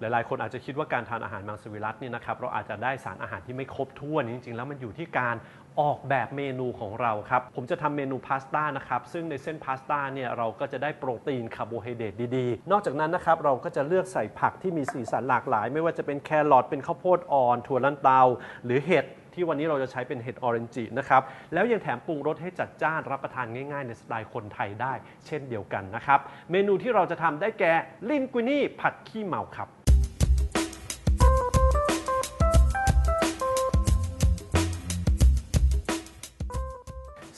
หลายๆ คนอาจจะคิดว่าการทานอาหารมังสวิรัตเนี่ยนะครับเราอาจจะได้สารอาหารที่ไม่ครบถ้วนจริงๆ แล้วมันอยู่ที่การออกแบบเมนูของเราครับ ผมจะทำเมนูพาสต้านะครับ ซึ่งในเส้นพาสต้าเนี่ยเราก็จะได้โปรตีนคาร์โบไฮเดรตดีๆ นอกจากนั้นนะครับเราก็จะเลือกใส่ผักที่มีสีสันหลากหลาย ไม่ว่าจะเป็นแครอทเป็นข้าวโพดอ่อน ถั่วลันเตา หรือเห็ดที่วันนี้เราจะใช้เป็นเห็ดออเรนจินะครับ แล้วยังแถมปรุงรสให้จัดจ้านรับประทานง่ายๆ ในสไตล์คนไทยได้ เช่นเดียวกันนะครับ เมนูที่เราจะทำได้แก่ลินกุนี่ผัดขี้เมาครับ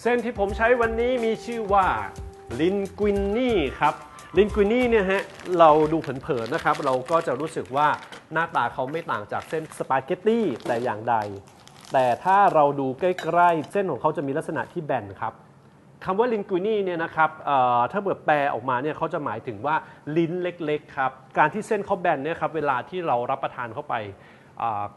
เส้นที่ผมใช้วันนี้มีชื่อว่าลินกุินี่ครับลินกุินี่เนี่ยฮะเราดูเผินๆนะครับ เราก็จะรู้สึกว่าหน้าตาเขาไม่ต่างจากเส้นสปาเกตตี้แต่อย่างใด แต่ถ้าเราดูใกล้ๆ เส้นของเขาจะมีลักษณะที่แบนครับคำว่าลินกุินี่เนี่ยนะครับถ้าเกิดแปลออกมาเนี่ยเขาจะหมายถึงว่าลิ้นเล็กๆครับ การที่เส้นเขาแบนเนี่ยครับเวลาที่เรารับประทานเข้าไป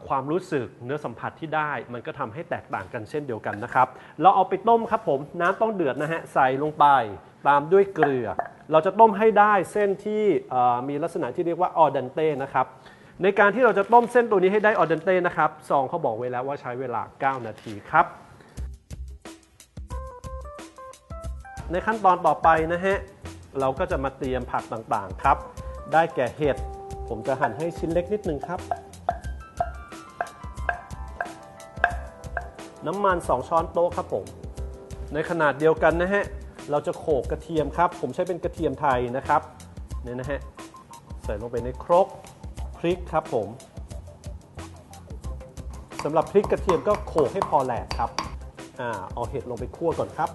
ความรู้สึกเนื้อสัมผัสที่ได้ มันก็ทำให้แตกต่างกันเช่นเดียวกันนะครับ เราเอาไปต้มครับผมน้ำต้องเดือดนะฮะใส่ลงไปตามด้วยเกลือ เราจะต้มให้ได้เส้นที่มีลักษณะที่เรียกว่าออเดนเต้นะครับในการที่เราจะต้มเส้นตัวนี้ให้ได้ออเดนเต้นะครับซองเขาบอกไว้แล้วว่าใช้เวลา 9 นาทีครับ ในขั้นตอนต่อไปนะฮะ เราก็จะมาเตรียมผักต่างๆครับ ได้แก่เห็ด ผมจะหั่นให้ชิ้นเล็กนิดนึงครับ น้ำมัน 2 ช้อนโต๊ะครับผม ในขนาดเดียวกันนะฮะ เราจะโขกกระเทียมครับ ผมใช้เป็นกระเทียมไทยนะครับเนี่ยนะฮะ ใส่ลงไปในครกพริกครับผมสำหรับพริกกระเทียมก็โขกให้พอแหลกครับอ่าเอาเห็ดลงไปคั่วก่อนครับ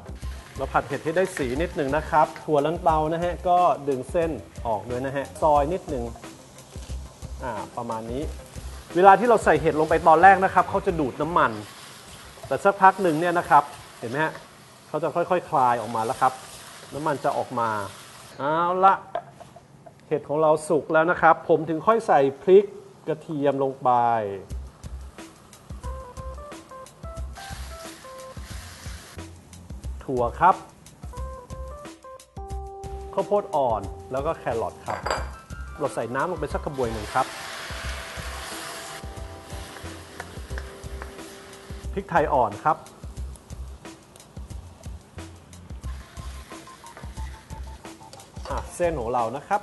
เราผัดเห็ดให้ได้สีนิดหนึ่งนะครับ ถั่วลันเตานะฮะก็ดึงเส้นออกด้วยนะฮะ ซอยนิดหนึ่งอ่าประมาณนี้ เวลาที่เราใส่เห็ดลงไปตอนแรกนะครับเขาจะดูดน้ำมัน แต่สักพักหนึ่งเนี่ยนะครับ เห็นไหมฮะเขาจะค่อยๆคคลายออกมาแล้วครับ น้ำมันจะออกมาเอาละเห็ดของเราสุกแล้วนะครับ ผมถึงค่อยใส่พริกกระเทียมลงไป ถั่วครับ ข้าวโพดอ่อนแล้วก็แครอทครับ เราใส่น้ำลงไปสักกระบวยหนึ่งครับ ริกไทยอ่อนครับอะเส้นของเรานะครับ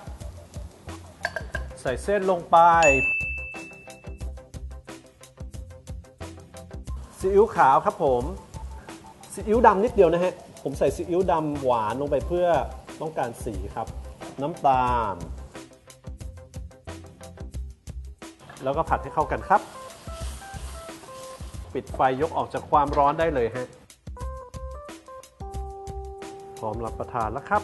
ใส่เส้นลงไปซีอิ๊วขาวครับผมซีอิ๊วดำนิดเดียวนะฮะ ผมใส่ซีอิ๊วดำหวานลงไปเพื่อต้องการสีครับ น้ำตาล แล้วก็ผัดให้เข้ากันครับ ปิดไฟยกออกจากความร้อนได้เลยฮะ พร้อมรับประทานแล้วครับ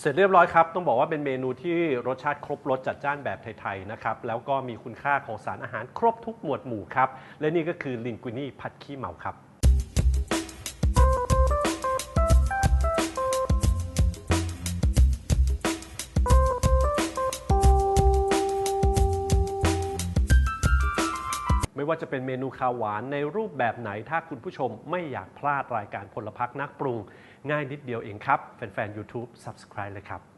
เสร็จเรียบร้อยครับ ต้องบอกว่าเป็นเมนูที่รสชาติครบรสจัดจ้านแบบไทยๆนะครับ แล้วก็มีคุณค่าของสารอาหารครบทุกหมวดหมู่ครับ และนี่ก็คือลินกุนี่ผัดขี้เมาครับ ไม่ว่าจะเป็นเมนูคาวหวานในรูปแบบไหน ถ้าคุณผู้ชมไม่อยากพลาดรายการพลพักนักปรุง ง่ายนิดเดียวเองครับ แฟนๆ YouTube Subscribe เลยครับ